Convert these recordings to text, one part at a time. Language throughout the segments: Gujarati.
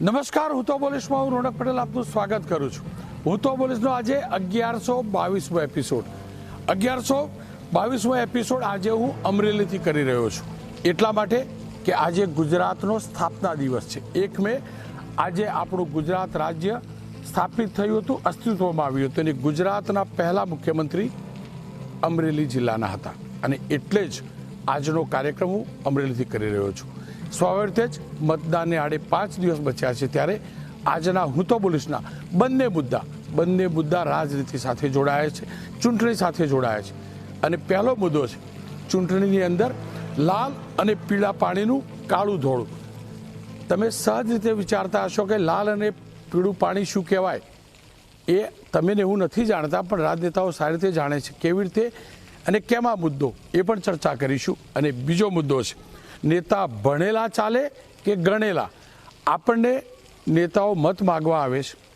નમસ્કાર, હું તો બોલીશમાં હું રોનક પટેલ, આપનું સ્વાગત કરું છું. હું તો બોલીશનો આજે અગિયારસો બાવીસમો એપિસોડ અગિયારસો બાવીસમો એપિસોડ આજે હું અમરેલીથી કરી રહ્યો છું. એટલા માટે કે આજે ગુજરાતનો સ્થાપના દિવસ છે. એક મે આજે આપણું ગુજરાત રાજ્ય સ્થાપિત થયું હતું, અસ્તિત્વમાં આવ્યું હતું અને ગુજરાતના પહેલા મુખ્યમંત્રી અમરેલી જિલ્લાના હતા. અને એટલે જ આજનો કાર્યક્રમ હું અમરેલીથી કરી રહ્યો છું. સ્વાભાવિક જ મતદાનને આડે પાંચ દિવસ બચ્યા છે ત્યારે આજના હું તો બોલીશના બંને મુદ્દા બંને મુદ્દા રાજનીતિ સાથે જોડાયા છે, ચૂંટણી સાથે જોડાયા છે. અને પહેલો મુદ્દો છે, ચૂંટણીની અંદર લાલ અને પીળા પાણીનું કાળું ધોળું. તમે સહજ રીતે વિચારતા હશો કે લાલ અને પીળું પાણી શું કહેવાય? એ તમે એવું નથી જાણતા, પણ રાજનેતાઓ સારી રીતે જાણે છે કેવી રીતે અને કેમ આ મુદ્દો, એ પણ ચર્ચા કરીશું. અને બીજો મુદ્દો છે નેતા ભણેલા ચાલે કે ગણેલા? આપણને નેતાઓ મત માગવા આવે છે.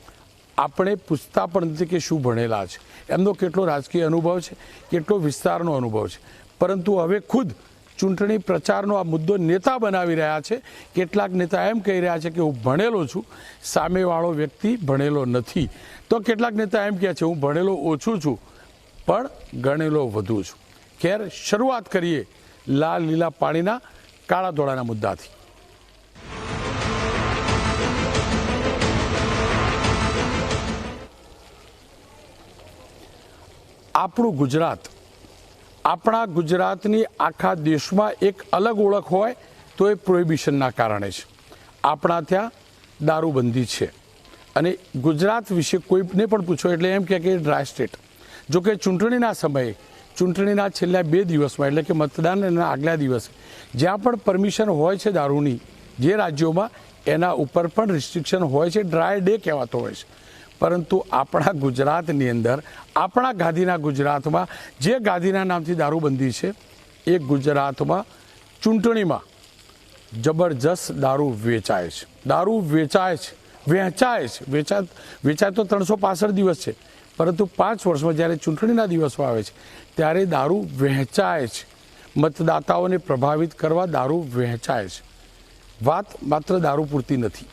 આપણે પૂછતા પણ નથી કે શું ભણેલા છે. એમનો કેટલો રાજકીય અનુભવ છે, કેટલો વિસ્તારનો અનુભવ છે. પરંતુ હવે ખુદ ચૂંટણી પ્રચારનો આ મુદ્દો નેતા બનાવી રહ્યા છે. કેટલાક નેતા એમ કહી રહ્યા છે કે હું ભણેલો છું, સામેવાળો વ્યક્તિ ભણેલો નથી. તો કેટલાક નેતા એમ કહે છે, હું ભણેલો ઓછું છું, પણ ગણેલો વધુ છું. ખેર, શરૂઆત કરીએ લાલ લીલા પાણીના કાળા ધોળાના મુદ્દાથી આપણું ગુજરાત, આપણા ગુજરાતની આખા દેશમાં એક અલગ ઓળખ હોય તો એ પ્રોહિબિશનના કારણે છે. આપણા ત્યાં દારૂબંધી છે. અને ગુજરાત વિશે કોઈને પણ પૂછો એટલે એમ કે ડ્રાય સ્ટેટ જો કે ચૂંટણીના સમયે ચૂંટણીના છેલ્લા બે દિવસમાં, એટલે કે મતદાનના આગલા દિવસે, જ્યાં પણ પરમિશન હોય છે દારૂની, જે રાજ્યોમાં એના ઉપર પણ રિસ્ટ્રિક્શન હોય છે ડ્રાય ડે કહેવાતો હોય છે. પરંતુ આપણા ગુજરાતની અંદર, આપણા ગાંધીના ગુજરાતમાં, જે ગાંધીના નામથી દારૂબંધી છે, એ ગુજરાતમાં ચૂંટણીમાં જબરજસ્ત દારૂ વેચાય છે. દારૂ વેચાય છે, વહેંચાય છે. વેચા, વેચાય તો ત્રણસો દિવસ છે. પરંતુ પાંચ વર્ષમાં જ્યારે ચૂંટણીના દિવસો આવે છે ત્યારે દારૂ વહેંચાય છે. મતદાતાઓને પ્રભાવિત કરવા દારૂ વહેંચાય છે. વાત માત્ર દારૂ પૂરતી નથી.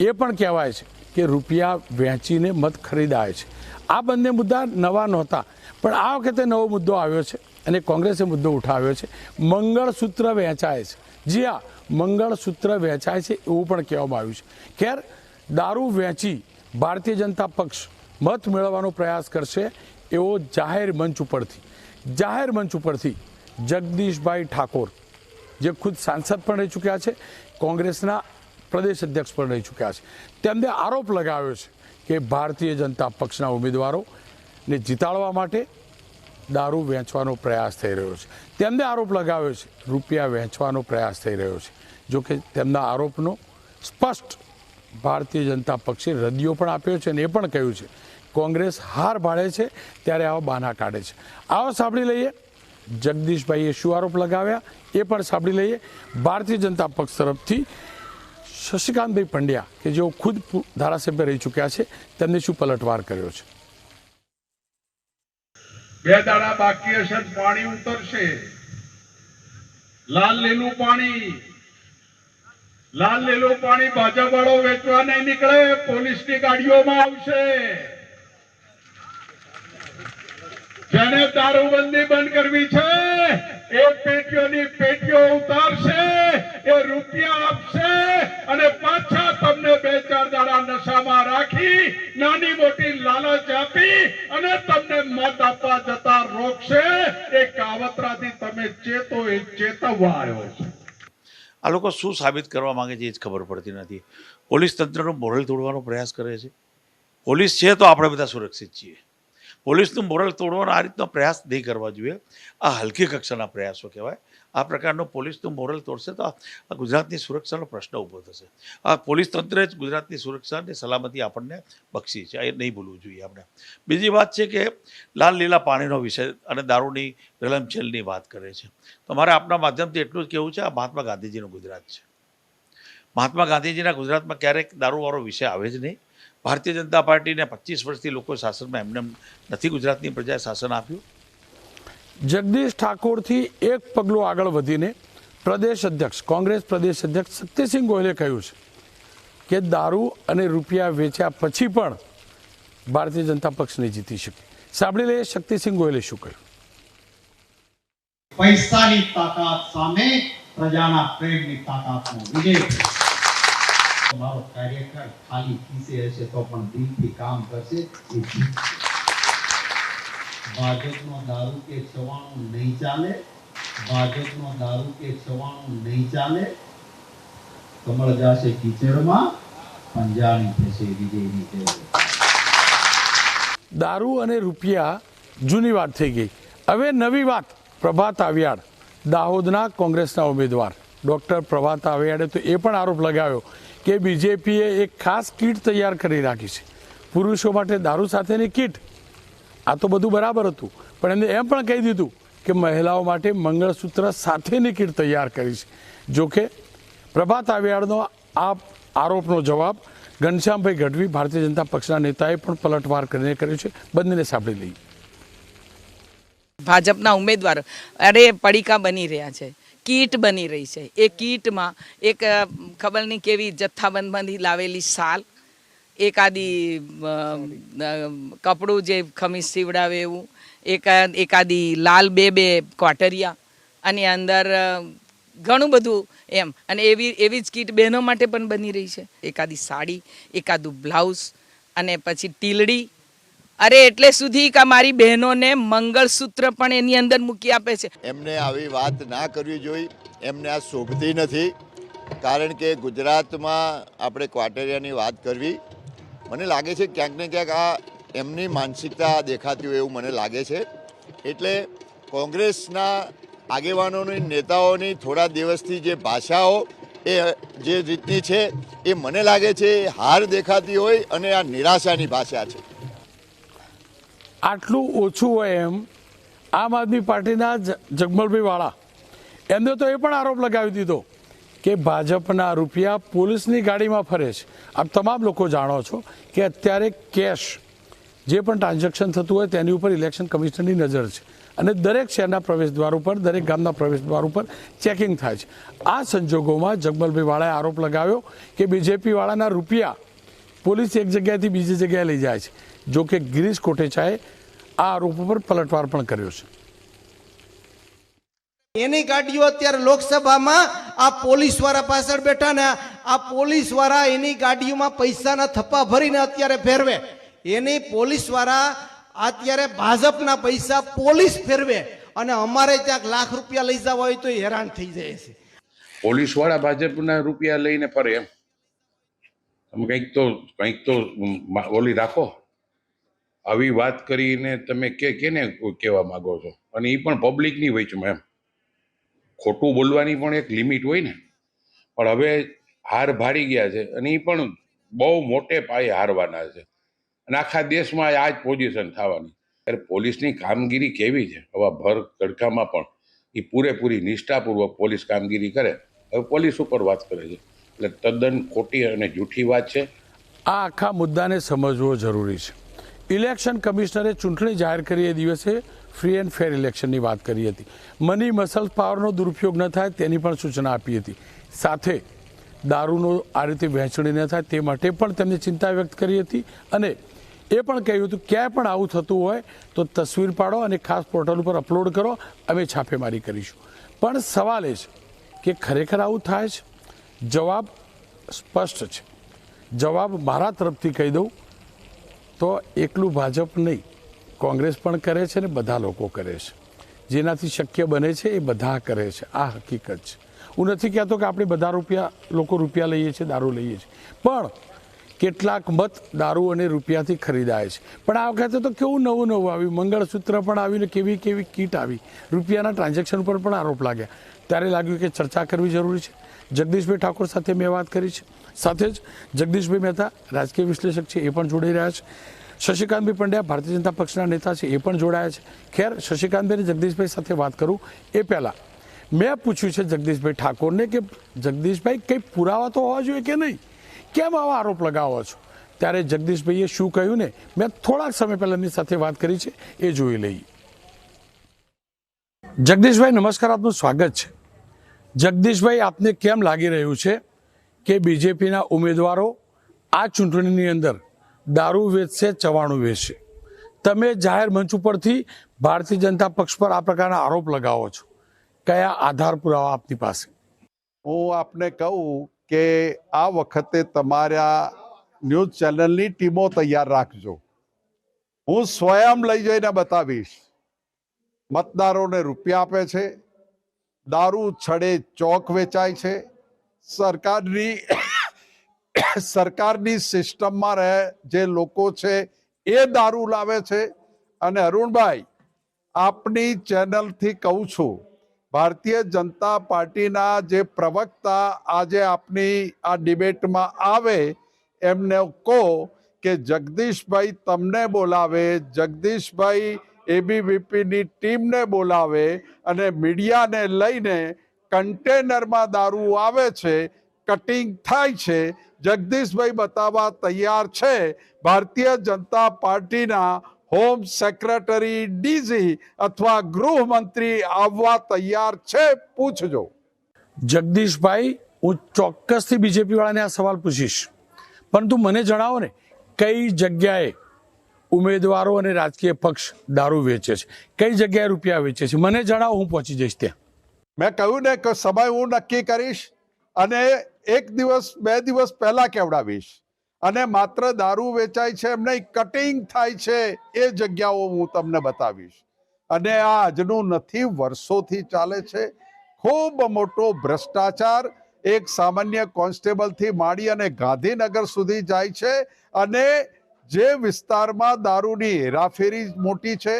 એ પણ કહેવાય છે કે રૂપિયા વહેંચીને મત ખરીદાય છે. આ બંને મુદ્દા નવા નહોતા, પણ આ વખતે નવો મુદ્દો આવ્યો છે અને કોંગ્રેસે મુદ્દો ઉઠાવ્યો છે. મંગળસૂત્ર વહેંચાય છે. જી હા, મંગળસૂત્ર વહેંચાય છે એવું પણ કહેવામાં આવ્યું છે. ખેર, દારૂ વહેંચી ભારતીય જનતા પક્ષ મત મેળવવાનો પ્રયાસ કરશે એવો જાહેર મંચ ઉપરથી. જાહેર મંચ ઉપરથી જગદીશભાઈ ઠાકોર, જે ખુદ સાંસદ પણ રહી ચૂક્યા છે, કોંગ્રેસના પ્રદેશ અધ્યક્ષ પણ રહી ચૂક્યા છે. તેમને આરોપ લગાવ્યો છે કે ભારતીય જનતા પક્ષના ઉમેદવારોને જીતાડવા માટે દારૂ વેચવાનો પ્રયાસ થઈ રહ્યો છે. તેમને આરોપ લગાવ્યો છે, રૂપિયા વહેંચવાનો પ્રયાસ થઈ રહ્યો છે. જો કે તેમના આરોપનો સ્પષ્ટ ભારતીય જનતા પક્ષે રદિયો પણ આપ્યો છે અને એ પણ કહ્યું છે કોંગ્રેસ હાર ભાળે છે, ત્યારે આવા બાના કાઢે છે. આવો સાંભળી લઈએ. જગદીશભાઈએ શું આરોપ લગાવ્યા? એ પણ સાંભળી લઈએ. ભારતીય જનતા પક્ષ તરફથી શશિકાંતભાઈ પંડ્યા, કે જેઓ ખુદ ધારાસભ્ય રહી ચૂક્યા છે, તેમને શું પલટવાર કર્યો છે? બે દાડા બાકી હશે પાણી ઉતરશે. લાલ લીલું પાણી. લાલ લીલું પાણી ભાજપ વાળો વેચવા નહીં નીકળે, પોલીસની ગાડીઓમાં આવશે. જેને દારૂબંધી બંધ કરવી છે, એ પેટીઓની પેટીઓ ઉતારશે, એ રૂપિયા આપશે અને પાછા તમને બે ચાર દાડા નશામાં રાખી, નાની મોટી લાલચ આપી અને તમને મત આપવા જતા રોકશે. એ કાવતરાથી તમે ચેતો એ ચેતવવા આવ્યો છે. આ લોકો શું સાબિત કરવા માંગે છે એ જ ખબર પડતી નથી. પોલીસ તંત્રનો મોરલ તોડવાનો પ્રયાસ કરે છે. પોલીસ છે તો આપણે બધા સુરક્ષિત છીએ. પોલીસનું મોરલ તોડવાનો આ રીતનો પ્રયાસ નહીં કરવા જોઈએ. આ હલકી કક્ષાના પ્રયાસો કહેવાય. આ પ્રકારનો પોલીસનું મોરલ તોડશે તો આ ગુજરાતની સુરક્ષાનો પ્રશ્ન ઊભો થશે. આ પોલીસ તંત્રે જ ગુજરાતની સુરક્ષાની સલામતી આપણને બક્ષી છે. એ નહીં ભૂલવું જોઈએ આપણે. બીજી વાત છે કે લાલ લીલા પાણીનો વિષય અને દારૂની રલમછેલની વાત કરે છે. તો મારે આપના માધ્યમથી એટલું જ કહેવું છે, આ મહાત્મા ગાંધીજીનું ગુજરાત છે. મહાત્મા ગાંધીજીના ગુજરાતમાં ક્યારેક દારૂવાળો વિષય આવે જ નહીં. ભારતીય જનતા પાર્ટીને પચીસ વર્ષથી લોકો શાસનમાં એમને એમ નથી ગુજરાતની પ્રજાએ શાસન આપ્યું. જગદીશ ઠાકોરથી એક પગલું આગળ વધીને પ્રદેશ અધ્યક્ષ કોંગ્રેસ પ્રદેશ અધ્યક્ષ સત્યસિંહ ગોયલે કહ્યું છે કે દારૂ અને રૂપિયા વેચ્યા પછી પણ ભારતીય જનતા પક્ષ નહીં જીતી શકે. સાંભળી લઈએ શક્તિસિંહ ગોયલે શું કહ્યું. પૈસાની તાકાત સામે પ્રજાના પ્રેમની તાકાતનો વિજય. થયો. તમારો કાર્યકર ખાલી ખીસે હશે તો પણ દિલથી કામ કરશે ભાજપનો દારૂ કે ચવાણું નહીં ચાલે, ભાજપનો દારૂ કે ચવાણું નહીં ચાલે, કમળ જાશે કીચડમાં, પંજાણી થશે વિજયની દારૂ અને રૂપિયા જૂની વાત થઈ ગઈ. હવે નવી વાત, પ્રભાત આવ્યાડ દાહોદના કોંગ્રેસના ઉમેદવાર, ડોક્ટર પ્રભાત આવ્યાડે તો એ પણ આરોપ લગાવ્યો કે બીજેપીએ એક ખાસ કીટ તૈયાર કરી રાખી છે. પુરુષો માટે દારૂ સાથેની કીટ. આ તો બધું બરાબર હતું. પણ એમને એમ પણ કહી દીધું કે મહિલાઓ માટે મંગળસૂત્ર સાથેની કીટ તૈયાર કરી છે. જોકે પ્રભાત આવિયાડનો આ આરોપનો જવાબ ઘનશ્યામભાઈ ગઢવી ભારતીય જનતા પક્ષના નેતાએ પણ પલટવાર કરીને કર્યો છે. બંનેને સાંભળી લઈએ. ભાજપના ઉમેદવાર અરે પડીકા બની રહ્યા છે. કીટ બની રહી છે. એ કીટમાં એક ખબર નહીં કેવી જથ્થાબંધમાંથી લાવેલી શાલ એકાદી કપડું જે ખમીસ સીવડાવે એવું એક એકાદી લાલ બે બે ક્વાટરિયા અને અંદર ઘણું બધું એમ. અને એવી એવી જ કીટ બહેનો માટે પણ બની રહી છે. એકાદી સાડી, એકાદું બ્લાઉઝ, અને પછી ટીલડી અરે એટલે સુધી કે મારી બહેનોને મંગળસૂત્ર પણ એની અંદર મૂકી આપે છે. એમને આવી વાત ના કરવી જોઈએ એમને આ શોભતી નથી. કારણ કે ગુજરાતમાં આપણે ક્વાટેરિયાની વાત કરવી, મને લાગે છે ક્યાંક ને ક્યાંક આ એમની માનસિકતા દેખાતી હોય એવું મને લાગે છે. એટલે કોંગ્રેસના આગેવાનોની, નેતાઓની થોડા દિવસથી જે ભાષાઓ, એ જે રીતની છે, એ મને લાગે છે હાર દેખાતી હોય અને આ નિરાશાની ભાષા છે. આટલું ઓછું હોય એમ આમ આદમી પાર્ટીના જગમલભાઈ વાળા. એમને તો એ પણ આરોપ લગાવી દીધો કે ભાજપના રૂપિયા પોલીસની ગાડીમાં ફરે છે. આપ તમામ લોકો જાણો છો કે અત્યારે કેશ જે પણ ટ્રાન્ઝેક્શન થતું હોય તેની ઉપર ઇલેક્શન કમિશનરની નજર છે. અને દરેક શહેરના પ્રવેશદ્વાર ઉપર, દરેક ગામના પ્રવેશદ્વાર ઉપર ચેકિંગ થાય છે. આ સંજોગોમાં જગમલભાઈ વાળાએ આરોપ લગાવ્યો કે બીજેપી વાળાના રૂપિયા પોલીસ એક જગ્યાએથી બીજી જગ્યાએ લઈ જાય છે. જો કે ગિરીશ કોટેચાએ આ આરોપ ઉપર પલટવાર પણ કર્યો છે. એની ગાડીઓ અત્યારે લોકસભામાં આ પોલીસવાળા પાછળ બેઠા ને આ પોલીસવાળા એની ગાડીઓમાં પૈસાના થપ્પા ભરીને અત્યારે ફેરવે. એની પોલીસવાળા અત્યારે ભાજપના પૈસા પોલીસ ફેરવે અને અમારે ત્યાં લાખ રૂપિયા લઈ જવા હોય તો હેરાન થઈ જાય છે. પોલીસવાળા ભાજપના રૂપિયા લઈને ફરે એમ. તમે કંઈક તો કંઈક તો ઓલી રાખો. આવી વાત કરીને તમે કે, કેને કહેવા માંગો છો? અને એ પણ પબ્લિકની વચમાં એમ. ખોટું બોલવાની પણ એક લિમિટ હોય ને. પણ હવે હાર ભારી ગયા છે, અને એ પણ બહુ મોટે પાયે હારવાના છે. અને આખા દેશમાં આ જ પોઝિશન થવાની. ત્યારે પોલીસની કામગીરી કેવી છે? હવા ભર તડકામાં પણ એ પૂરેપૂરી નિષ્ઠાપૂર્વક પોલીસ કામગીરી કરે. હવે પોલીસ ઉપર વાત કરે છે. એટલે તદ્દન ખોટી અને જૂઠી વાત છે. આ આખા મુદ્દાને સમજવો જરૂરી છે. ઇલેક્શન કમિશનરે ચૂંટણી જાહેર કરી એ દિવસે ફ્રી એન્ડ ફેર ઇલેક્શનની વાત કરી હતી. મની મસલ પાવરનો દુરુપયોગ ન થાય તેની પણ સૂચના આપી હતી. સાથે દારૂનો આ રીતે વહેંચણી ન થાય તે માટે પણ તેમણે ચિંતા વ્યક્ત કરી હતી અને એ પણ કહ્યું હતું, ક્યાંય પણ આવું થતું હોય તો તસવીર પાડો અને ખાસ પોર્ટલ ઉપર અપલોડ કરો, અમે છાપેમારી કરીશું. પણ સવાલ એ છે કે ખરેખર આવું થાય છે? જવાબ સ્પષ્ટ છે. જવાબ મારા તરફથી કહી દઉં. તો એકલું ભાજપ નહીં. કોંગ્રેસ પણ કરે છે ને બધા લોકો કરે છે. જેનાથી શક્ય બને છે એ બધા કરે છે. આ હકીકત છે. હું નથી કહેતો કે આપણે બધા રૂપિયા, લોકો રૂપિયા લઈએ છીએ, દારૂ લઈએ છીએ. પણ કેટલાક મત દારૂ અને રૂપિયાથી ખરીદાય છે. પણ આ વખતે તો કેવું નવું નવું આવ્યું? મંગળસૂત્ર પણ આવ્યું ને કેવી કેવી કીટ આવી. રૂપિયાના ટ્રાન્ઝેક્શન પર પણ આરોપ લાગ્યા. ત્યારે લાગ્યું કે ચર્ચા કરવી જરૂરી છે. જગદીશભાઈ ઠાકોર સાથે મેં વાત કરી છે. સાથે જ જગદીશભાઈ મહેતા, રાજકીય વિશ્લેષક છે, એ પણ જોડાઈ રહ્યા છે. શશિકાંતભાઈ પંડ્યા, ભારતીય જનતા પક્ષના નેતા છે, એ પણ જોડાયા છે. ખેર શશિકાંતભાઈ જગદીશભાઈ સાથે વાત કરું એ પહેલાં. મેં પૂછ્યું છે જગદીશભાઈ ઠાકોરને કે જગદીશભાઈ, કંઈ પુરાવા તો હોવા જોઈએ કે નહીં? કેમ આવા આરોપ લગાવો છો? ત્યારે જગદીશભાઈએ શું કહ્યું ને, મેં થોડાક સમય પહેલા એમની સાથે વાત કરી છે, એ જોઈ લઈએ. જગદીશભાઈ, નમસ્કાર, આપનું સ્વાગત છે. જગદીશભાઈ, આપને કેમ લાગી રહ્યું છે? કે બીજેપીના ઉમેદવારો આ ચૂંટણીની અંદર દારૂ વેચશે, ચવાણું વેચશે. તમે જાહેર મંચ ઉપરથી ભારતીય જનતા પક્ષ પર આ પ્રકારના આરોપ લગાવો છો. કયા આધાર પુરાવા આપની પાસે? હું આપને કહું કે આ વખતે તમારા ન્યૂઝ ચેનલની ટીમો તૈયાર રાખજો. હું સ્વયં લઈ જઈને બતાવીશ. મતદારોને રૂપિયા આપે છે. દારૂ છડે ચોક વેચાય છે. સરકારની સરકારની સિસ્ટમમાં રહે જે લોકો છે એ દારૂ લાવે છે. અને અરુણભાઈ, આપની ચેનલથી કહું છું, ભારતીય જનતા પાર્ટીના જે પ્રવક્તા આજે આપની આ ડિબેટમાં આવે, એમને કહો કે જગદીશભાઈ તમને બોલાવે, જગદીશભાઈ એબીવીપીની ટીમને બોલાવે અને મીડિયાને લઈને કન્ટેનરમાં દારૂ આવે છે, કટિંગ થાય છે. જગદીશભાઈ બતાવવા તૈયાર છે, ભારતીય જનતા પાર્ટીના હોમ સેક્રેટરી ડીજી અથવા ગૃહમંત્રી આવવા તૈયાર છે. પૂછજો. જગદીશભાઈ, હું ચોક્કસથી બીજેપી વાળાને આ સવાલ પૂછીશ. પરંતુ મને જણાવો ને, કઈ જગ્યાએ ઉમેદવારો અને રાજકીય પક્ષ દારૂ વેચે છે? કઈ જગ્યાએ રૂપિયા વેચે છે? મને જણાવો, હું પહોંચી જઈશ ત્યાં. મેં કહ્યું ને કે સમય હું નક્કી કરીશ અને એક દિવસ, બે દિવસ પહેલા કેવડાવીશ. અને માત્ર દારૂ વેચાય છે એમ નહીં, કટિંગ થાય છે એ જગ્યાઓ હું તમને બતાવીશ. અને આ આજનું નથી, વર્ષોથી ચાલે છે. ખૂબ મોટો ભ્રષ્ટાચાર એક સામાન્ય કોન્સ્ટેબલથી માંડી અને ગાંધીનગર સુધી જાય છે. અને જે વિસ્તારમાં દારૂની હેરાફેરી મોટી છે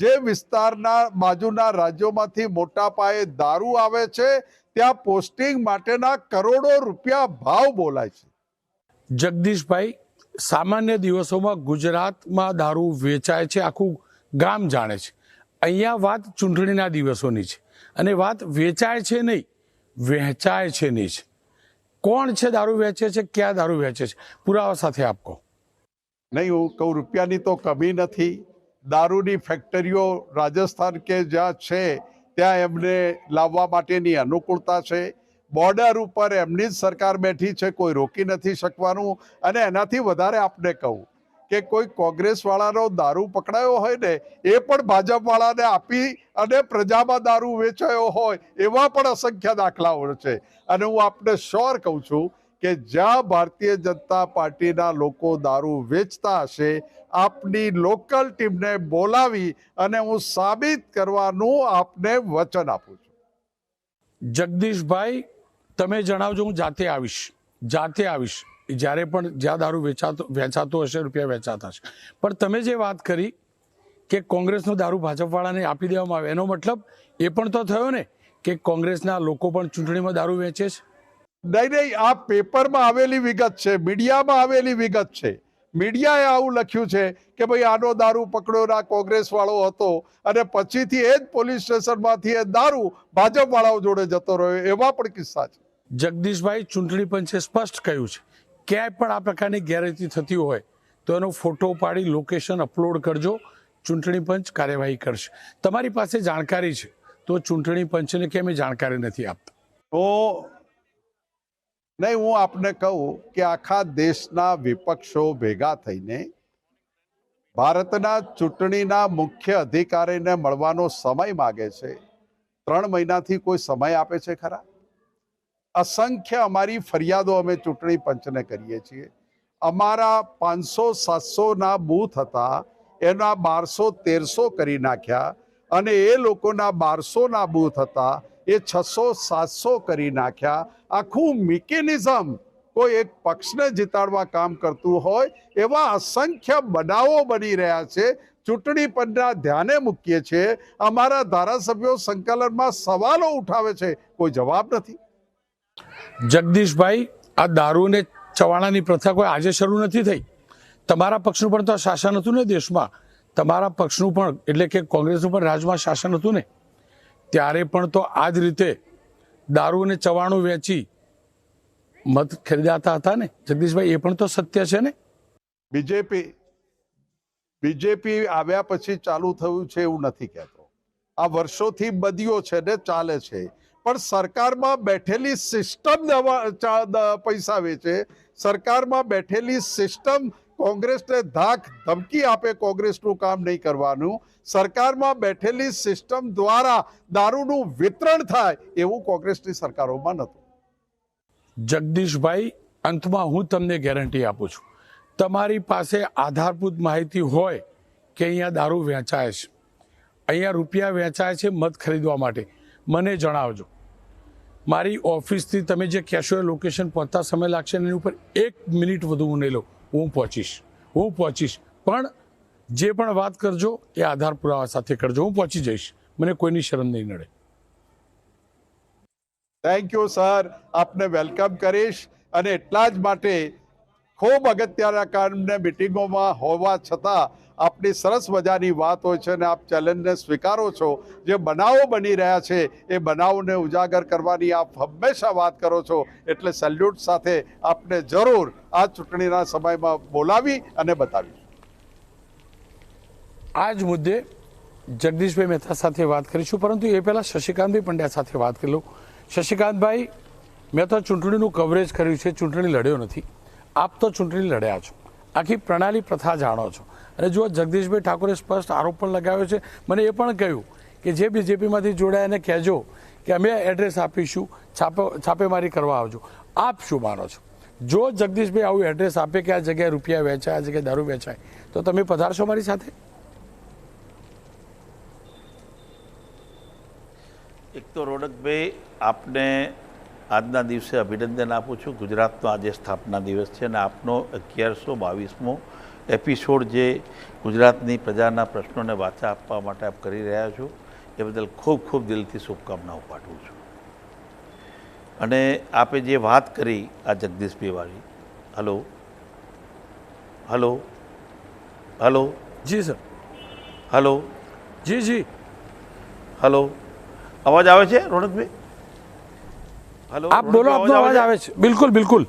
જે વિસ્તારના બાજુના રાજ્યોમાંથી મોટા પાયે દારૂ આવે છે ત્યાં પોસ્ટિંગ માટેના કરોડો રૂપિયા ભાવ બોલાય છે. જગદીશભાઈ સામાન્ય દિવસોમાં ગુજરાતમાં દારૂ વેચાય છે આખું ગામ જાણે છે. અહીંયા વાત ચૂંટણીના દિવસોની છે અને વાત વેચાય છે નહીં વહેંચાય છે નહીં છે. કોણ છે દારૂ વેચે છે ક્યાં દારૂ વેચે છે? પુરાવા સાથે આપકો. નહીં હું કહું રૂપિયાની તો કમી નથી. દારૂની ફેક્ટરીઓ રાજસ્થાન કે જ્યાં છે, ત્યાં એમને લાવવા માટેની અનુકૂળતા છે. બોર્ડર ઉપર એમની જ સરકાર બેઠી છે, કોઈ રોકી નથી શકવાનું. અને એનાથી વધારે આપને કહું કે કોઈ કોંગ્રેસવાળાનો દારૂ પકડાયો હોય ને, એ પણ ભાજપવાળાને આપી અને પ્રજામાં દારૂ વેચાયો હોય, એવા પણ અસંખ્ય દાખલાઓ છે. અને હું આપને શ્યોર કહું છું કે જ્યાં ભારતીય જનતા પાર્ટીના લોકો દારૂ વેચતા હશે, આપની લોકલ ટીમને બોલાવી અને હું સાબિત કરવાનું આપને વચન આપું છું. જગદીશભાઈ, તમે જણાવજો, હું જાતે આવીશ જાતે આવીશ. જ્યારે પણ જ્યાં દારૂ વેચાતો વેચાતો હશે, રૂપિયા વેચાતા હશે. પણ તમે જે વાત કરી કે કોંગ્રેસનો દારૂ ભાજપવાળાને આપી દેવામાં આવે, એનો મતલબ એ પણ તો થયો ને કે કોંગ્રેસના લોકો પણ ચૂંટણીમાં દારૂ વેચે છે? નહીં નહીં આ પેપરમાં આવેલી વિગત છે મીડિયામાં આવેલી વિગત છે. મીડિયાએ આવું લખ્યું છે કે ભાઈ આનો દારૂ પકડ્યો ના કોંગ્રેસ વાળો હતો અને પછીથી એ જ પોલીસ સ્ટેશનમાંથી એ દારૂ ભાજપ વાળાઓ જોડે જતો રહ્યો એવા પણ કિસ્સા છે. જગદીશભાઈ ચૂંટણી પંચે સ્પષ્ટ કહ્યું છે ક્યાંય પણ આ પ્રકારની ગેરરીતિ થતી હોય તો એનો ફોટો પાડી લોકેશન અપલોડ કરજો ચૂંટણી પંચ કાર્યવાહી કરશે. તમારી પાસે જાણકારી છે તો ચૂંટણી પંચને કેમ જાણકારી નથી આપતા? હું નહીં, હું આપને કહું કે આખા દેશના વિપક્ષો ભેગા થઈને ભારતના ચૂંટણીના મુખ્ય અધિકારીને મળવાનો સમય માગે છે. ત્રણ મહિનાથી કોઈ સમય આપે છે ખરા? અસંખ્ય અમારી ફરિયાદો અમે ચૂંટણી પંચને કરીએ છીએ. અમારા પાંચસો, સાતસોના બૂથ હતા, એના બારસો, તેરસો કરી નાખ્યા અને એ લોકોના બારસોના બૂથ હતા એ છસો સાતસો કરી નાખ્યા. આખું મિકેનિઝમ કોઈ એક પક્ષને જીતાડવા કામ કરતું હોય એવા અસંખ્ય બનાવો બની રહ્યા છે. ચૂંટણી પંચના ધ્યાને મૂકીએ છીએ. અમારા ધારાસભ્યો સંકલનમાં સવાલો ઉઠાવે છે. કોઈ જવાબ નથી. જગદીશભાઈ, આ દારૂ ને ચવાણાની પ્રથા કોઈ આજે શરૂ નથી થઈ? તમારા પક્ષનું પણ તો શાસન હતું ને દેશમાં? તમારા પક્ષનું પણ, એટલે કે કોંગ્રેસનું પણ રાજમાં શાસન હતું ને? ત્યારે પણ તો આ જ રીતે દારૂ અને ચવાણું વેચી મત ખરીદાતા હતા ને? જગદીશભાઈ, એ પણ તો સત્ય છે ને? બીજેપી બીજેપી આવ્યા પછી ચાલુ થયું છે એવું નથી કહેતો. આ વર્ષોથી બદીઓ છે ને, ચાલે છે. પણ સરકારમાં બેઠેલી સિસ્ટમ પૈસા વેચે. સરકારમાં બેઠેલી સિસ્ટમ કોંગ્રેસને ધાક ધમકી આપે કોંગ્રેસનું કામ નહીં કરવાનું. સરકારમાં બેઠેલી સિસ્ટમ દ્વારા દારૂનું વિતરણ થાય એવું કોંગ્રેસની સરકારોમાં નહોતું. જગદીશભાઈ, અંતમાં હું તમને ગેરંટી આપું છું. તમારી પાસે આધારભૂત માહિતી હોય કે અહીંયા દારૂ વેચાય છે. અહીંયા રૂપિયા વેચાય છે મત ખરીદવા માટે. મને જણાવજો. મારી ઓફિસથી તમે જે કહેશો લોકેશન પહોંચતા સમય લાગશે એની ઉપર એક મિનિટ વધુ હું નહીં લઉં. હું પહોંચીશ હું પહોંચીશ. પણ જે પણ વાત કરજો એ આધાર પુરાવા સાથે કરજો. હું પહોંચી જઈશ. મને કોઈની શરમ નહીં નડે. થેન્ક યુ સર આપને વેલકમ કરીશ. અને એટલા જ માટે ખૂબ અગત્યના કારણે મિટિંગોમાં હોવા છતાં આપની સરસ મજાની વાત હોય છે અને આપ ચેલેન્જને સ્વીકારો છો. જે બનાવો બની રહ્યા છે, એ બનાવોને ઉજાગર કરવાની આપ હંમેશા વાત કરો છો. એટલે સેલ્યુટ સાથે આપને જરૂર આ ચૂંટણીના સમયમાં બોલાવી અને બતાવી. આ જ મુદ્દે જગદીશભાઈ મહેતા સાથે વાત કરીશું. પરંતુ એ પહેલાં શશિકાંતભાઈ પંડ્યા સાથે વાત કરી લઉં. શશિકાંતભાઈ, મેં તો ચૂંટણીનું કવરેજ કર્યું છે. ચૂંટણી લડ્યો નથી. આપ તો ચૂંટણી લડ્યા છો. આખી પ્રણાલી પ્રથા જાણો છો. અને જો જગદીશભાઈ ઠાકોરે સ્પષ્ટ આરોપ પણ લગાવ્યો છે. મને એ પણ કહ્યું કે જે બીજેપીમાંથી જોડાયા એને કહેજો કે અમે એડ્રેસ આપીશું, છાપે, છાપેમારી કરવા આવજો. આપ શું માનો છો? જો જગદીશભાઈ આવું એડ્રેસ આપે કે આ જગ્યાએ રૂપિયા વેચાય, આ જગ્યાએ દારૂ વેચાય, તો તમે પધારશો મારી સાથે? એક તો રોડકભાઈ આપને આજના દિવસે અભિનંદન આપું છું. ગુજરાતનો આજે સ્થાપના દિવસ છે અને આપનો અગિયારસો બાવીસમો એપિસોડ જે ગુજરાતની પ્રજાના પ્રશ્નોને વાચા આપવા માટે આપ કરી રહ્યા છો એ બદલ ખૂબ ખૂબ દિલથી શુભકામનાઓ પાઠવું છું. અને આપે જે વાત કરી આ જગદીશભાઈ વાળી હલો? હલો? હલો? જી સર. હલો? જી જી. હલો? અવાજ આવે છે રોનકભાઈ? હલો આપ બોલો આપનો અવાજ આવે છે. બિલકુલ બિલકુલ.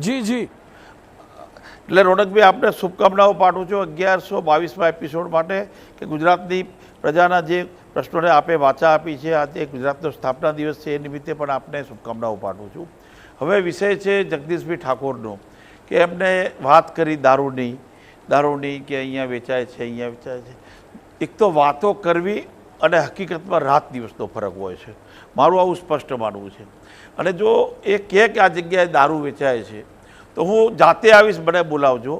જી જી. એટલે રોનકભાઈ આપને શુભકામનાઓ પાઠવું છું અગિયારસો બાવીસમાં એપિસોડ માટે કે ગુજરાતની પ્રજાના જે પ્રશ્નોને આપે વાચા આપી છે, આજે ગુજરાતનો સ્થાપના દિવસ છે, એ નિમિત્તે પણ આપને શુભકામનાઓ પાઠવું છું. હવે વિષય છે જગદીશભાઈ ઠાકોરનો, કે એમને વાત કરી દારૂની દારૂની કે અહીંયા વેચાય છે, અહીંયા વેચાય છે. એક તો વાતો કરવી અને હકીકતમાં રાત દિવસનો ફરક હોય છે. મારું આવું સ્પષ્ટ માનવું છે. અને જો એ કહે કે આ જગ્યાએ દારૂ વેચાય છે તો હું જાતે આવીશ, મને બોલાવજો.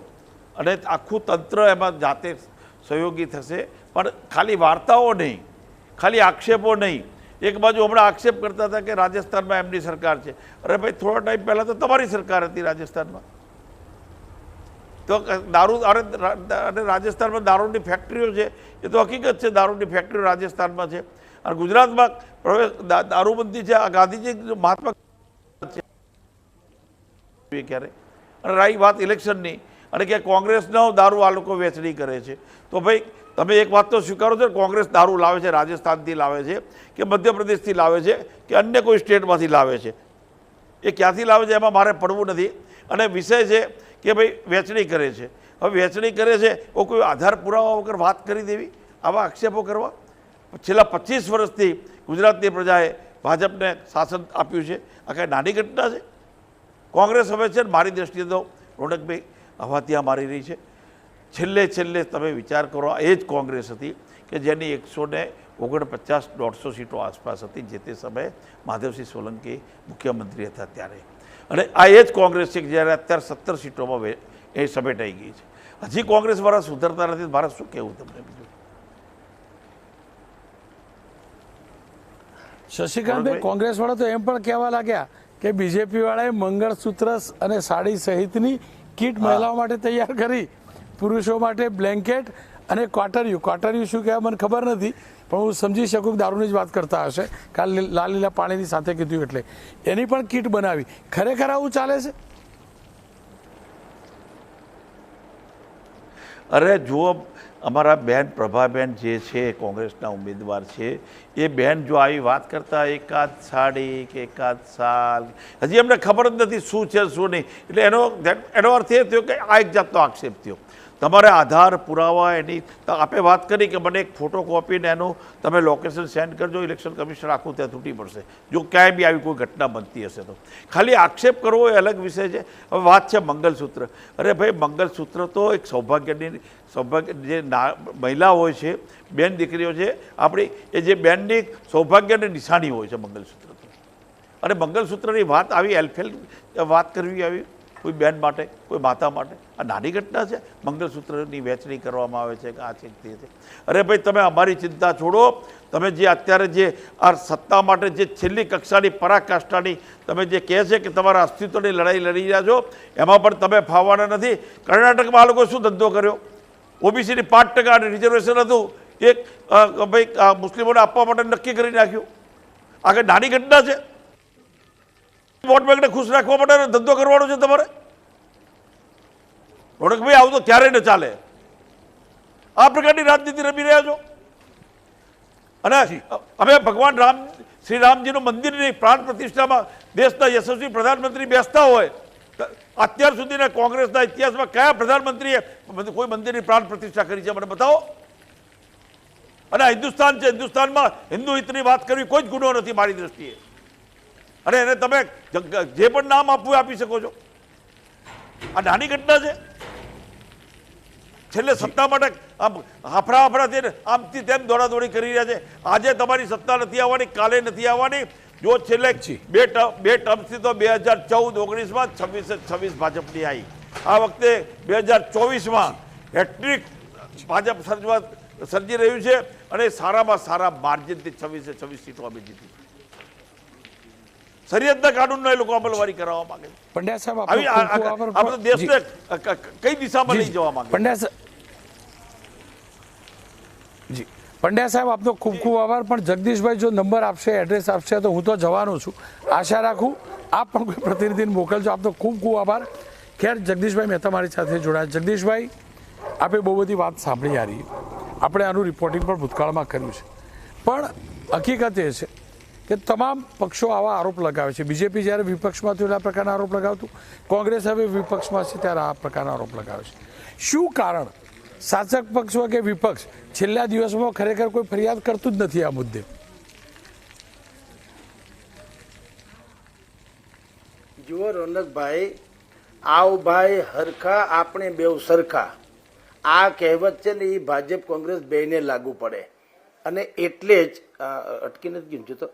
અને આખું તંત્ર એમાં જાતે સહયોગી થશે. પણ ખાલી વાર્તાઓ નહીં, ખાલી આક્ષેપો નહીં. એક બાજુ હમણાં આક્ષેપ કરતા હતા કે રાજસ્થાનમાં એમની સરકાર છે. અરે ભાઈ, થોડા ટાઈમ પહેલાં તો તમારી સરકાર હતી રાજસ્થાનમાં. તો દારૂ અને રાજસ્થાનમાં દારૂની ફેક્ટરીઓ છે. એ તો હકીકત છે, દારૂની ફેક્ટરીઓ રાજસ્થાનમાં છે. અને ગુજરાતમાં પ્રવેશ દારૂબંધી છે, આ ગાંધીજી મહાત્મા ક્યારે? અને રહી વાત ઇલેક્શનની. અને કે કોંગ્રેસનો દારૂ આ લોકો વેચણી કરે છે. તો ભાઈ, તમે એક વાત તો સ્વીકારો છો કોંગ્રેસ દારૂ લાવે છે, રાજસ્થાનથી લાવે છે, કે મધ્યપ્રદેશથી લાવે છે, કે અન્ય કોઈ સ્ટેટમાંથી લાવે છે. એ ક્યાંથી લાવે છે એમાં મારે પડવું નથી. અને વિષય છે કે ભાઈ, વેચણી કરે છે. હવે વેચણી કરે છે તો કોઈ આધાર પુરાવા વગર વાત કરી દેવી? આવા આક્ષેપો કરવા? છેલ્લા પચીસ વર્ષથી ગુજરાતની પ્રજાએ ભાજપને શાસન આપ્યું છે. આ કાંઈ નાની ઘટના છે? કોંગ્રેસ હવે છે મારી દ્રષ્ટિએ તો રોનકભાઈ હવા ત્યાં મારી રહી છે. છેલ્લે છેલ્લે તમે વિચાર કરો આ એ જ કોંગ્રેસ હતી કે જેની એકસો ને ઓગણપચાસ દોઢસો સીટો આસપાસ હતી જે તે સમયે માધવસિંહ સોલંકી મુખ્યમંત્રી હતા ત્યારે. અને આ એ જ કોંગ્રેસ છે કે જ્યારે અત્યારે સત્તર સીટોમાં એ સમેટાઈ ગઈ છે. હજી કોંગ્રેસવાળા સુધરતા નથી મારે શું કહેવું તમને બીજું? શશિકાંતભાઈ કોંગ્રેસ વાળા તો એમ પણ કહેવા લાગ્યા કે બીજેપી વાળાએ મંગળસૂત્ર અને સાડી સહિતની કીટ મહિલાઓ માટે તૈયાર કરી. પુરુષો માટે બ્લેન્કેટ અને ક્વાટર્યુ ક્વાટર્યુ શું કહેવાય મને ખબર નથી પણ હું સમજી શકું કે દારૂની જ વાત કરતા હશે. કાલ લાલ લીલા પાણીની સાથે કીધું એટલે. એની પણ કીટ બનાવી. ખરેખર આવું ચાલે છે? અરે જુઓ અમારા બેન, પ્રભાબેન જે છે, કોંગ્રેસના ઉમેદવાર છે, એ બેન જો આવી વાત કરતા એકાદ સાડી કે એકાદ સાલ, હજી એમને ખબર જ નથી શું છે, શું નહીં. એટલે એનો એનો અર્થ એ થયો કે આ એક જાતનો આક્ષેપ થયો. તમારે આધાર પુરાવા એની આપણે આપે વાત કરી કે મને એક ફોટોકોપીને એનું તમે લોકેશન સેન્ડ કરજો ઇલેક્શન કમિશન આખું ત્યાં તૂટી પડશે. જો ક્યાંય બી આવી કોઈ ઘટના બનતી હશે તો. ખાલી આક્ષેપ કરવો એ અલગ વિષય છે. હવે વાત છે મંગલસૂત્ર. અરે ભાઈ, મંગલસૂત્ર તો એક સૌભાગ્યની, સૌભાગ્ય, જે ના મહિલા હોય છે, બેન દીકરીઓ છે, આપણી, એ જે બેનની સૌભાગ્યની નિશાની હોય છે મંગલસૂત્ર અને મંગલસૂત્રની વાત આવી એલફેલ વાત કરવી આવી. કોઈ બેન માટે, કોઈ માતા માટે. આ નાની ઘટના છે. મંગળસૂત્રની વહેંચણી કરવામાં આવે છે કે આ છે તે છે. અરે ભાઈ, તમે અમારી ચિંતા છોડો. તમે જે અત્યારે જે આ સત્તા માટે જે છેલ્લી કક્ષાની પરાકાષ્ઠાની તમે જે કહે છે કે તમારા અસ્તિત્વની લડાઈ લડી રહ્યા છો, એમાં પણ તમે ફાવવાના નથી. કર્ણાટકમાં આ લોકોએ શું ધંધો કર્યો? ઓબીસીની પાંચ ટકા રિઝર્વેશન હતું. એક ભાઈ મુસ્લિમોને આપવા માટે નક્કી કરી નાખ્યું. આગળ નાની ઘટના છે. વોટ બેંકને ખુશ રાખવા માટે ધંધો કરવાનો છે તમારે? રોડકભાઈ આવું તો ક્યારેય ન ચાલે. આ પ્રકારની રાજનીતિ રમી રહ્યા છો? અને અમે ભગવાન રામ શ્રી રામજીનું મંદિરની પ્રાણ પ્રતિષ્ઠામાં દેશના યશસ્વી પ્રધાનમંત્રી બેસતા હોય અત્યાર સુધીના કોંગ્રેસના ઇતિહાસમાં કયા પ્રધાનમંત્રીએ કોઈ મંદિરની પ્રાણ પ્રતિષ્ઠા કરી છે મને બતાવો? અને હિન્દુસ્તાન છે હિન્દુસ્તાનમાં હિન્દુ હિતની વાત કરવી કોઈ જ ગુનો નથી મારી દ્રષ્ટિએ. અને એને તમે જ- પણ નામ આપવું આપી શકો છો. આ નાની ઘટના છે. છેલ્લે સત્તા માટે આમ હાફરા હાફરા થઈને આમથી તેમ દોડાદોડી કરી રહ્યા છે. આજે તમારી સત્તા નથી આવવાની કાલે નથી આવવાની. જો છેલ્લે બે ટર્મ બે ટર્મથી તો બે હજાર ચૌદ ઓગણીસમાં છવ્વીસે છવ્વીસ ભાજપની આવી આ વખતે બે હજાર ચોવીસમાં હેટ્રિક ભાજપ સર્જવા સર્જી રહ્યું છે અને સારામાં સારા માર્જિનથી છવ્વીસે છવ્વીસ સીટો અમે જીતી. શરીયતના કાનૂનનો એ લોકો અમલવારી કરાવવા માંગે છે. પંડ્યા સાહેબ. આપણે દેશને કઈ દિશામાં લઈ જવા માંગે પંડ્યા સાહેબ જી. પંડ્યા સાહેબ આપનો ખૂબ ખૂબ આભાર. પણ જગદીશભાઈ જો નંબર આપશે એડ્રેસ આપશે તો હું તો જવાનો છું. આશા રાખું આપ પણ કોઈ પ્રતિનિધિને મોકલજો. આપનો ખૂબ ખૂબ આભાર. ખેર જગદીશભાઈ મહેતા મારી સાથે જોડાયા. જગદીશભાઈ આપે બહુ બધી વાત સાંભળી આ રહી આપણે આનું રિપોર્ટિંગ પણ ભૂતકાળમાં કર્યું છે. પણ હકીકત એ છે કે તમામ પક્ષો આવા આરોપ લગાવે છે. બીજેપી જ્યારે વિપક્ષમાં એટલે આ પ્રકારના આરોપ લગાવતું. કોંગ્રેસ હવે વિપક્ષમાં છે ત્યારે આ પ્રકારના આરોપ લગાવે છે. શું કારણ? શાસક પક્ષ કે વિપક્ષ. છેલ્લા દિવસમાં ખરેખર કોઈ ફરિયાદ કરતું જ નથી આ મુદ્દે. જુઓ રોનકભાઈ, આવ ભાઈ હરખા, આપણે બેવ સરખા. આ કહેવત છે ને એ ભાજપ કોંગ્રેસ બેને લાગુ પડે. અને એટલે જ અટકી નથી ગયું. તો.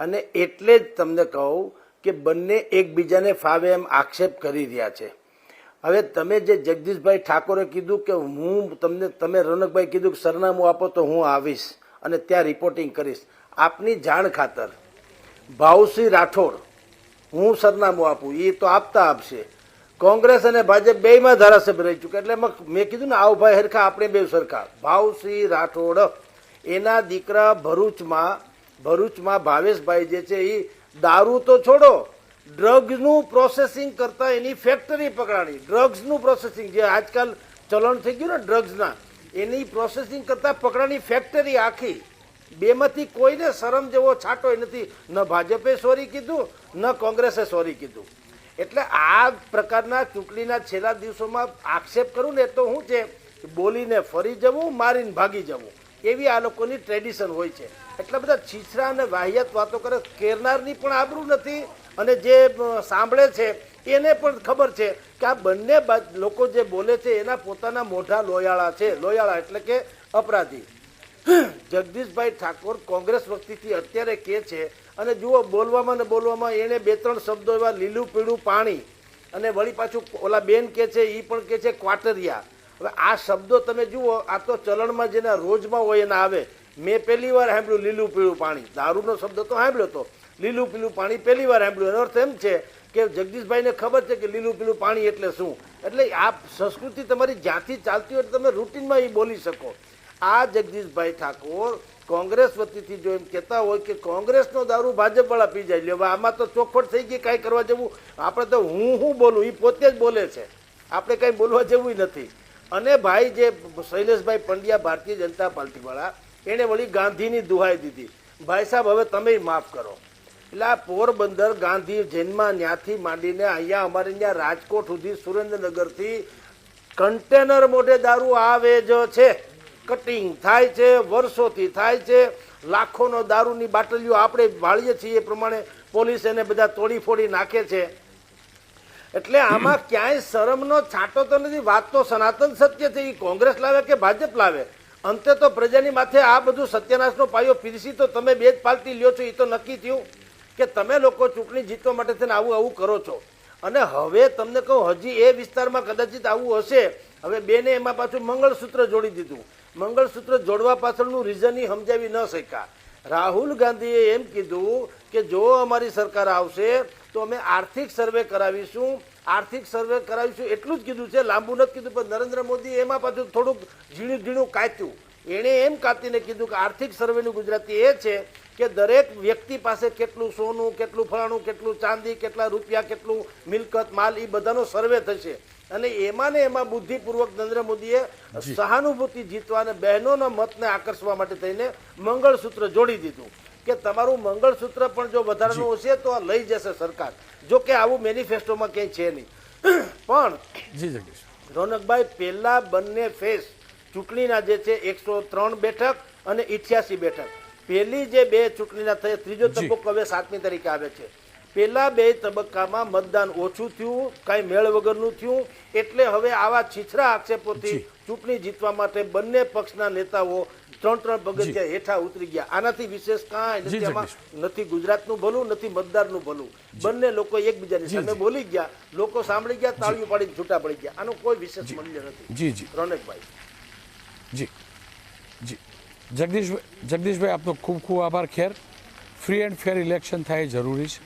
અને એટલે જ તમને કહું કે બંને એકબીજાને ફાવે એમ આક્ષેપ કરી રહ્યા છે. હવે તમે જે જગદીશભાઈ ઠાકોરે કીધું કે હું તમને, તમે રોનકભાઈ કીધું કે સરનામું આપો તો હું આવીશ અને ત્યાં રિપોર્ટિંગ કરીશ. આપની જાણ ખાતર ભાવસિંહ રાઠોડ હું સરનામું આપું એ તો આપતા આપશે. કોંગ્રેસ અને ભાજપ બેયમાં ધારાસભ્ય રહી ચૂક્યા એટલે મેં કીધું ને, આવ ભાઈ હરખા, આપણે બે સરખા. ભાવસિંહ રાઠોડ, એના દીકરા ભરૂચમાં ભરૂચમાં ભાવેશભાઈ જે છે એ દારૂ તો છોડો ડ્રગ્સનું પ્રોસેસિંગ કરતા એની ફેક્ટરી પકડાણી. ડ્રગ્સનું પ્રોસેસિંગ જે આજકાલ ચલણ થઈ ગયું ને ડ્રગ્સના એની પ્રોસેસિંગ કરતા પકડાણી ફેક્ટરી આખી. બેમાંથી કોઈને શરમ જેવો છાંટો નથી. ન ભાજપે સોરી કીધું, ન કોંગ્રેસે સોરી કીધું. એટલે આ પ્રકારના ચૂંટણીના છેલ્લા દિવસોમાં આક્ષેપ કરું ને તો શું છે, બોલીને ફરી જવું, મારીને ભાગી જવું. એવી આ લોકોની ટ્રેડિશન હોય છે. એટલા બધા છીછરા અને વાહિયાત વાતો કરે, કેરનારની પણ આબરૂ નથી અને જે સાંભળે છે, એને પણ ખબર છે કે આ બંને લોકો જે બોલે છે, એના પોતાના મોઢા લોયાળા છે, લોયાળા એટલે કે અપરાધી. જગદીશભાઈ ઠાકોર કોંગ્રેસ વખતથી અત્યારે કે છે, અને જુઓ, બોલવામાં ને બોલવામાં એણે બે ત્રણ શબ્દો એવા લીલું પીળું પાણી અને વળી પાછું ઓલા બેન કે છે એ પણ કે છે, ક્વાટરિયા. હવે આ શબ્દો તમે જુઓ, આ તો ચલણમાં જેના રોજમાં હોય એના આવે. મેં પહેલી વાર સાંભળ્યું લીલું પીળું પાણી. દારૂનો શબ્દ તો સાંભળ્યો હતો લીલું પીલું પાણી પહેલી વાર સાંભળ્યું. એનો અર્થ એમ છે કે જગદીશભાઈને ખબર છે કે લીલું પીલું પાણી એટલે શું? એટલે આ સંસ્કૃતિ તમારી જ્યાંથી ચાલતી હોય તમે રૂટીનમાં એ બોલી શકો. આ જગદીશભાઈ ઠાકોર કોંગ્રેસ વતીથી જો એમ કહેતા હોય કે કોંગ્રેસનો દારૂ ભાજપવાળા પી જાય. હવે આમાં તો ચોખવટ થઈ ગઈ, કાંઈ કરવા જેવું. આપણે તો હું હું બોલું એ પોતે જ બોલે છે. આપણે કાંઈ બોલવા જેવું નથી. અને ભાઈ જે શૈલેષભાઈ પંડ્યા ભારતીય જનતા પાર્ટીવાળા એણે વળી ગાંધીની દુહાઈ દીધી. ભાઈ સાહેબ, હવે તમે માફ કરો. એટલે આ પોરબંદર ગાંધી જન્મમાં ત્યાંથી માંડીને અહીંયા અમારે ત્યાં રાજકોટ સુધી, સુરેન્દ્રનગરથી કન્ટેનર મોઢે દારૂ આવે જ છે. કટિંગ થાય છે, વર્ષોથી થાય છે. લાખોનો દારૂની બાટલીઓ આપણે વાળીએ છીએ એ પ્રમાણે પોલીસ એને બધા તોડી ફોડી નાખે છે. એટલે આમાં ક્યાંય શરમનો છાંટો તો નથી. વાત તો સનાતન સત્ય છે. એ કોંગ્રેસ લાવે કે ભાજપ લાવે? અંતે તો પ્રજાની માથે આ બધું સત્યનાશનો પાયો પીરસી તો તમે બે જ પાલટી લ્યો છો. એ તો નક્કી થયું કે તમે લોકો ચૂંટણી જીતવા માટે થઈને આવું આવું કરો છો. અને હવે તમને કહું, હજી એ વિસ્તારમાં કદાચિત આવું હશે. હવે બેને એમાં પાછું મંગળસૂત્ર જોડી દીધું. મંગળસૂત્ર જોડવા પાછળનું રીઝન ઈ સમજાવી ન શક્યા. રાહુલ ગાંધીએ એમ કીધું કે જો અમારી સરકાર આવશે તો અમે આર્થિક સર્વે કરાવીશું. આર્થિક સર્વે કરાવીશું એટલું જ કીધું છે. લાંબુ નથી કીધું પણ નરેન્દ્ર મોદી એમાં પાછું થોડુંક ઝીણું ઝીણું કાચ્યું. એણે એમ કાતીને કીધું કે આર્થિક સર્વેનું ગુજરાતી એ છે કે દરેક વ્યક્તિ પાસે કેટલું સોનું કેટલું ફળાણું કેટલું ચાંદી કેટલા રૂપિયા કેટલું મિલકત માલ એ બધાનો સર્વે થશે. અને એમાં ને એમાં બુદ્ધિપૂર્વક નરેન્દ્ર મોદીએ સહાનુભૂતિ જીતવા અને બહેનોના મતને આકર્ષવા માટે થઈને મંગળસૂત્ર જોડી દીધું. કે તમારું મંગળસૂત્ર પણ જો વધારાનું હશે તો આ લઈ જશે સરકાર. જો કે આવું મેનિફેસ્ટોમાં ક્યાંય છે નહીં. પણ જી જગદીશ. રોનકભાઈ પહેલા બંને ફેસ ચૂંટણીના જે છે એકસો ત્રણ બેઠક અને ઇઠ્યાસી બેઠક. પહેલી જે બે ચૂંટણીના થઈ ત્રીજો તબક્કો હવે સાતમી તારીખે આવે છે. પહેલા બે તબક્કામાં મતદાન ઓછું થયું કાંઈ મેળ વગરનું થયું એટલે હવે આવા છીછરા આક્ષેપોથી ચૂંટણી જીતવા માટે બંને પક્ષના નેતાઓ ત્રણ ત્રણ પગથિયા હેઠા ઉતરી ગયા. આનાથી વિશેષ કાંઈ નથી એમાં નથી ગુજરાતનું ભલું નથી મતદારનું ભલું. બંને લોકો એકબીજાની સામે બોલી ગયા. લોકો સાંભળી ગયા તાળીઓ પાડીને છૂટા પડી ગયા. આનો કોઈ વિશેષ મૂલ્ય નથી. જી જી. રોનકભાઈ. જી. જી. જગદીશભાઈ જગદીશભાઈ આપનો ખૂબ ખૂબ આભાર. ખેર ફ્રી એન્ડ ફેર ઇલેક્શન થાય જરૂરી છે.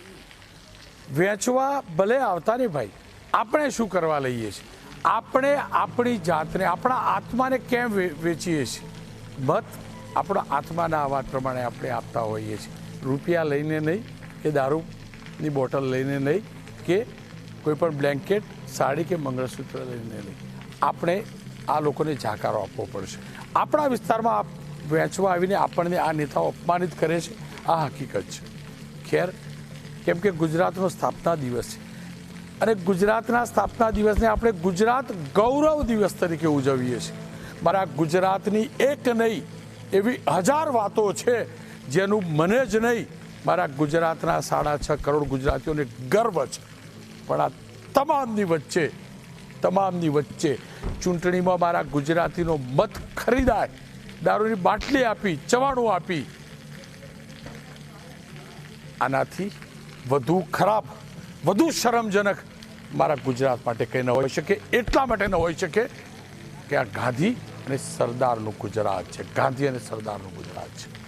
વેચવા ભલે આવતા નહીં ભાઈ. આપણે શું કરવા લઈએ છીએ? આપણે આપણી જાતને આપણા આત્માને કેમ વેચીએ છીએ? મત આપણા આત્માના અવાજ પ્રમાણે આપણે આપતા હોઈએ છીએ. રૂપિયા લઈને નહીં કે દારૂની બોટલ લઈને નહીં કે કોઈપણ બ્લેન્કેટ, સાડી કે મંગળસૂત્ર લઈને નહીં. આપણે આ લોકોને જાકારો આપવો પડશે. આપણા વિસ્તારમાં વેચવા આવીને આપણને આ નેતાઓ અપમાનિત કરે છે, આ હકીકત છે. ખેર, કેમ કે ગુજરાતનો સ્થાપના દિવસ છે. અને ગુજરાતના સ્થાપના દિવસને આપણે ગુજરાત ગૌરવ દિવસ તરીકે ઉજવીએ છીએ. મારા ગુજરાતની એક નહીં, એવી હજાર વાતો છે જેનું મને જ નહીં. મારા ગુજરાતના સાડા છ કરોડ ગુજરાતીઓને ગર્વ છે. પણ આ તમામની વચ્ચે તમામની વચ્ચે ચૂંટણીમાં મારા ગુજરાતીનો મત ખરીદાય. દારૂની બાટલી આપી, ચવાણું આપી. આનાથી વધુ ખરાબ, વધુ શરમજનક મારા ગુજરાત માટે કંઈ ન હોઈ શકે, એટલા માટે ન હોઈ શકે કે આ ગાંધી અને સરદારનું ગુજરાત છે. ગાંધી અને સરદારનું ગુજરાત છે.